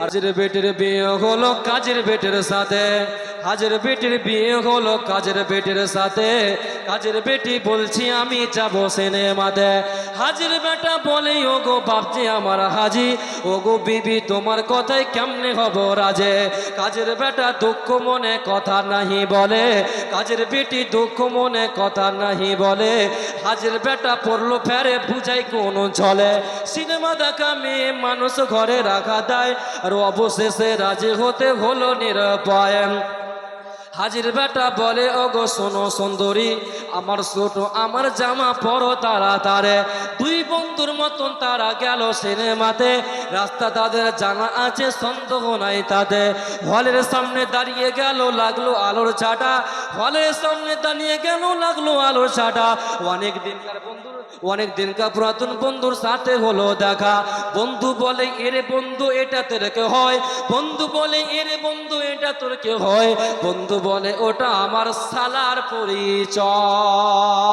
হাজির বেটের বিয়ে হলো কাজের বেটের সাথে। হাজির বেটের বিয়ে হলো কাজের বেটের সাথে। কাজের বেটি বলছি, আমি যাব সিনেমাতে। হাজির বেটা বলে ও গো বাপজি, আমার হাজি। ও গো বিবি, তোমার কথায় কেমনে হব রাজে? কাজের বেটা দুঃখ মনে কথা নাহি বলে। কাজের বেটি দুঃখ মনে কথা নাহি বলে। হাজির বেটা পড়ল ফেরে, বুঝাই কোন চলে। সিনেমা দেখা মেয়ে মানুষ ঘরে রাখা দেয়। আর অবশেষে রাজি হতে হলো নিরপায়। হাজির বেটা বলে, ওগো শোনো সুন্দরী, আমার ছোট, আমার জামা পরো তারা তারে দুই বন্ধুর মতন তারা গেল সিনেমাতে। রাস্তা তাদের জানা আছে, সন্দেহ নাই তাদের। হলের সামনে দাঁড়িয়ে গেল, লাগল আলোর চাটা হলের সামনে দাঁড়িয়ে গেল, লাগল আলোর চাটা অনেক দিনকার বন্ধুর অনেক দিনকার পুরাতন বন্ধুর সাথে হলো দেখা। বন্ধু বলে, এরে বন্ধু, এটা তোর কে হয়? বন্ধু বলে, এরে বন্ধু, এটা তোর কে হয়? বন্ধু বলে, ওটা আমার সালার পরিচয়।